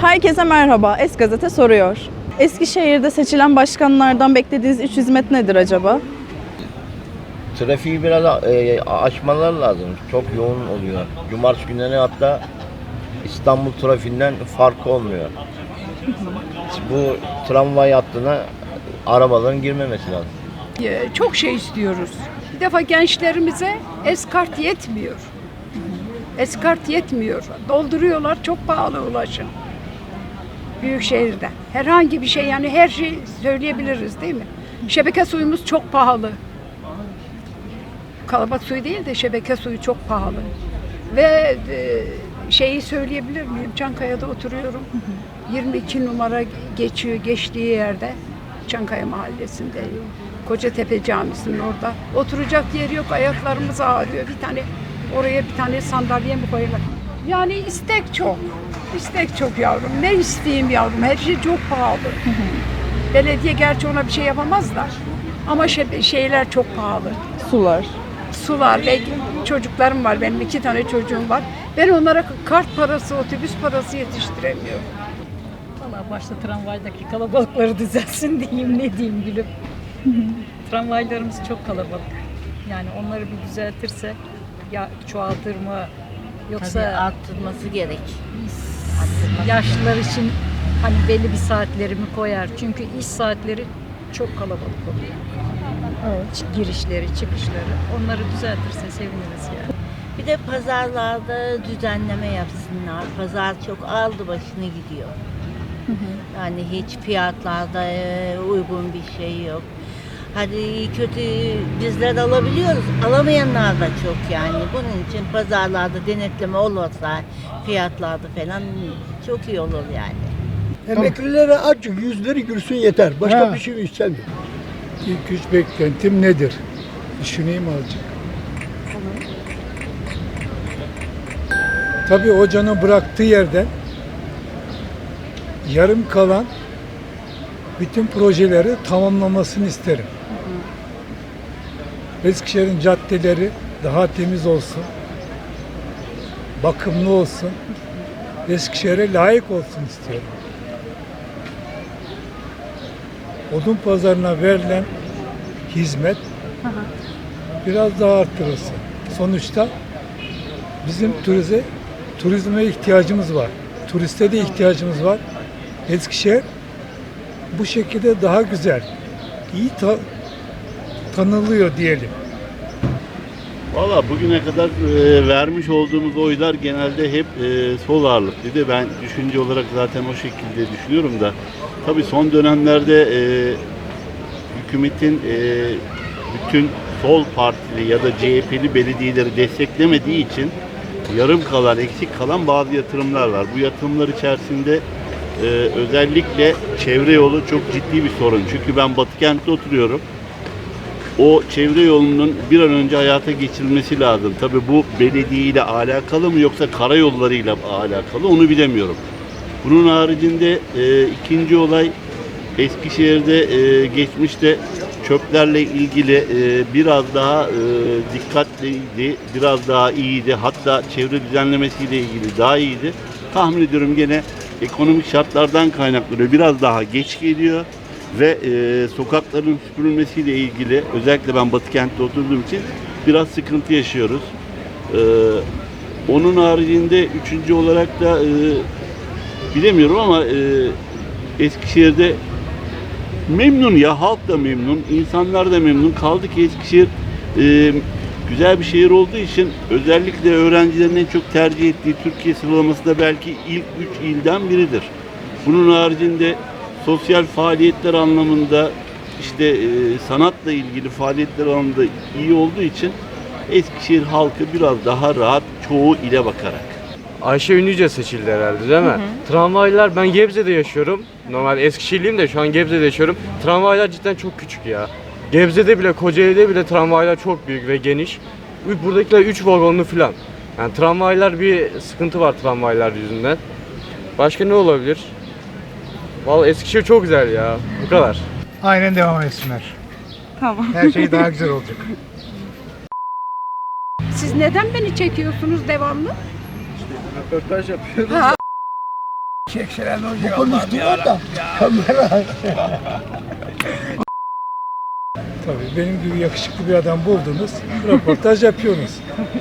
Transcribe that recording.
Herkese merhaba. Es Gazete soruyor. Eskişehir'de seçilen başkanlardan beklediğiniz üç hizmet nedir acaba? Trafiği biraz e, açmalar lazım. Çok yoğun oluyor. Cumartesi günleri hatta İstanbul trafiğinden farkı olmuyor. Bu tramvay hattına arabaların girmemesi lazım. Çok şey istiyoruz. Bir defa gençlerimize eskart yetmiyor. Eskart yetmiyor. Dolduruyorlar çok pahalı ulaşım. Büyük şehirde. Herhangi bir şey yani her şey söyleyebiliriz değil mi? Şebeke suyumuz çok pahalı. Kalabalık suyu değil de şebeke suyu çok pahalı. Ve e, şeyi söyleyebilir miyim? Çankaya'da oturuyorum. 22 numara geçiyor geçtiği yerde. Çankaya mahallesinde. Kocatepe Camisi'nin orada. Oturacak yer yok. Ayaklarımız ağrıyor. Bir tane oraya bir tane sandalye mi koyarlar? Yani istek çok. İstek çok yavrum. Ne isteyeyim yavrum? Her şey çok pahalı. Belediye gerçi ona bir şey yapamaz da. Ama şey- şeyler çok pahalı Sular. sular ve çocuklarım var. Benim iki tane çocuğum var. Ben onlara kart parası, otobüs parası yetiştiremiyorum. Valla başta tramvaydaki kalabalıkları düzelsin diyeyim ne diyeyim gülüm. Tramvaylarımız çok kalabalık. Yani onları bir düzeltirse ya çoğaltır mı yoksa Tabii arttırması gerek. Yaşlılar için hani belli bir saatlerimi koyar. Çünkü iş saatleri çok kalabalık oluyor. Ç- Girişleri, çıkışları. Onları düzeltirse seviniriz yani. Bir de pazarlarda düzenleme yapsınlar. Pazar çok aldı başını gidiyor. Yani hiç fiyatlarda uygun bir şey yok. Hadi kötü bizler de alabiliyoruz. Alamayanlar da çok yani. Bunun için pazarlarda denetleme olursa fiyatlarda falan çok iyi olur yani. Emeklilere açık yüzleri gülsün yeter. Başka Ha. bir şey istemiyorum. İlk üç beklentim nedir? Düşüneyim azıcık. Tabii hocanın bıraktığı yerden yarım kalan bütün projeleri tamamlamasını isterim. Eskişehir'in caddeleri daha temiz olsun, bakımlı olsun, Eskişehir'e layık olsun istiyorum. odun pazarına verilen hizmet biraz daha arttırılsın. Sonuçta bizim turize, turizme ihtiyacımız var. Turiste de ihtiyacımız var. Eskişehir bu şekilde daha güzel, iyi ta- tanınıyor diyelim. Valla bugüne kadar e, vermiş olduğumuz oylar genelde hep e, sol ağırlıklıydı. Ben düşünce olarak zaten o şekilde düşünüyorum da. Tabii son dönemlerde e, hükümetin e, bütün sol partili ya da CHP'li belediyeleri desteklemediği için yarım kalan, eksik kalan bazı yatırımlar var. Bu yatırımlar içerisinde e, özellikle çevre yolu çok ciddi bir sorun. Çünkü ben Batı kentte oturuyorum o çevre yolunun bir an önce hayata geçirilmesi lazım. Tabii bu belediye alakalı mı yoksa karayollarıyla alakalı onu bilemiyorum. Bunun haricinde e, ikinci olay Eskişehir'de e, geçmişte çöplerle ilgili e, biraz daha e, dikkatliydi, biraz daha iyiydi. Hatta çevre düzenlemesiyle ilgili daha iyiydi. Tahmin ediyorum gene ekonomik şartlardan kaynaklanıyor. Biraz daha geç geliyor ve e, sokakların süpürülmesiyle ilgili özellikle ben Batı kentte oturduğum için biraz sıkıntı yaşıyoruz. E, onun haricinde üçüncü olarak da e, bilemiyorum ama e, Eskişehir'de memnun ya halk da memnun, insanlar da memnun. Kaldı ki Eskişehir e, güzel bir şehir olduğu için özellikle öğrencilerin en çok tercih ettiği Türkiye sıralamasında belki ilk üç ilden biridir. Bunun haricinde sosyal faaliyetler anlamında işte e, sanatla ilgili faaliyetler anlamında iyi olduğu için Eskişehir halkı biraz daha rahat çoğu ile bakarak. Ayşe Ünlüce seçildi herhalde değil mi? Tramvaylar ben Gebze'de yaşıyorum. Normal Eskişehirliyim de şu an Gebze'de yaşıyorum. Tramvaylar cidden çok küçük ya. Gebze'de bile Kocaeli'de bile tramvaylar çok büyük ve geniş. Buradakiler 3 vagonlu falan. Yani tramvaylar bir sıkıntı var tramvaylar yüzünden. Başka ne olabilir? Vallahi Eskişehir çok güzel ya. Bu kadar. Aynen devam etsinler. Tamam. Her şey daha güzel olacak. Siz neden beni çekiyorsunuz devamlı? Röportaj yapıyoruz. Ha, Çekseler ne Bu konuştular da kamera. Tabii benim gibi yakışıklı bir adam buldunuz, röportaj yapıyorsunuz.